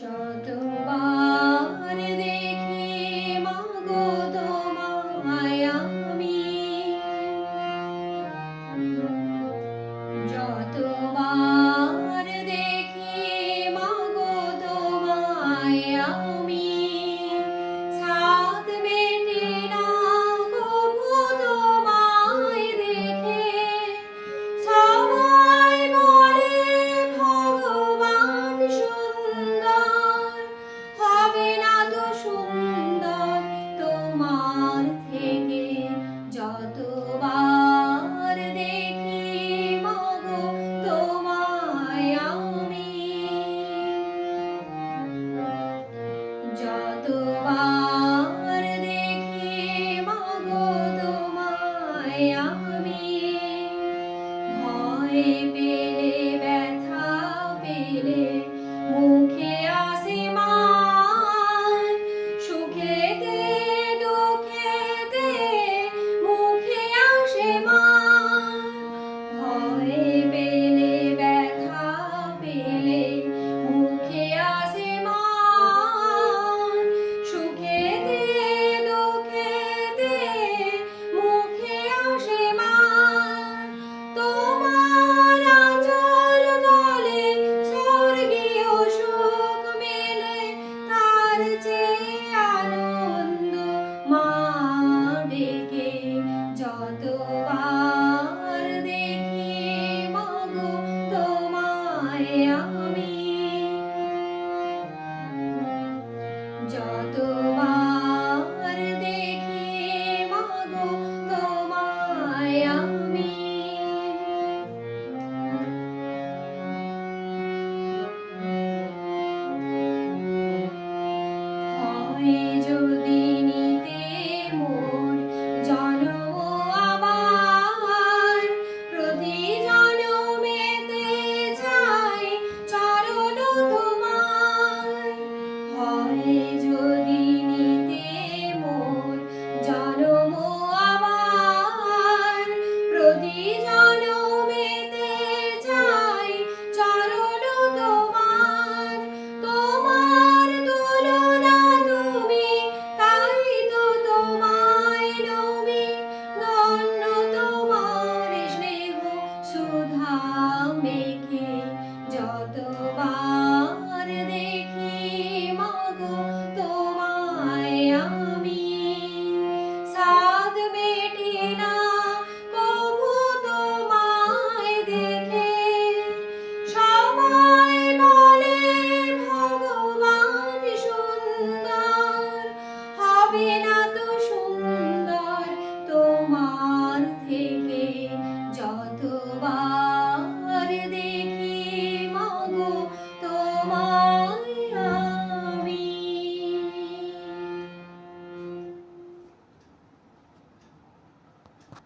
যতবার দেখি মাগো তোমায় believe. যতবার তোমার থেকে যতবার